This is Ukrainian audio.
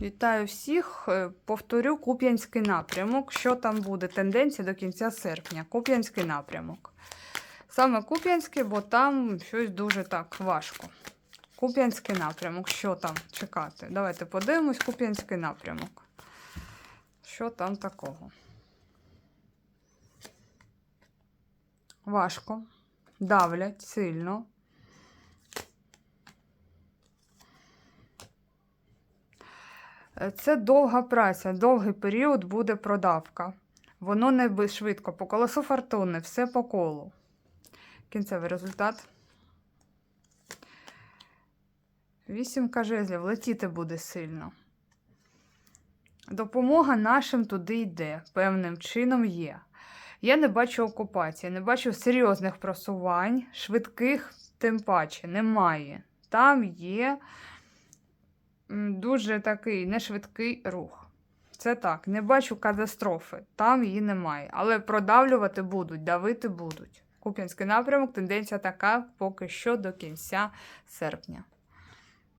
Вітаю всіх. Е, Повторю Куп'янський напрямок. Що там буде? Тенденція до кінця серпня. Куп'янський напрямок. Саме Куп'янський, бо там щось дуже так важко. Куп'янський напрямок. Що там чекати? Давайте подивимось Куп'янський напрямок. Що там такого? Важко. Давлять сильно. Це довга праця, довгий період буде продавка. Воно не швидко. По колесу фортуни, все по колу. Кінцевий результат. Вісімка жезлів, летіти буде сильно. Допомога нашим туди йде, певним чином є. Я не бачу окупації, не бачу серйозних просувань, швидких тим паче немає. Там є дуже такий нешвидкий рух. Це так, не бачу катастрофи, там її немає. Але продавлювати будуть, давити будуть. Куп'янський напрямок, тенденція така поки що до кінця серпня.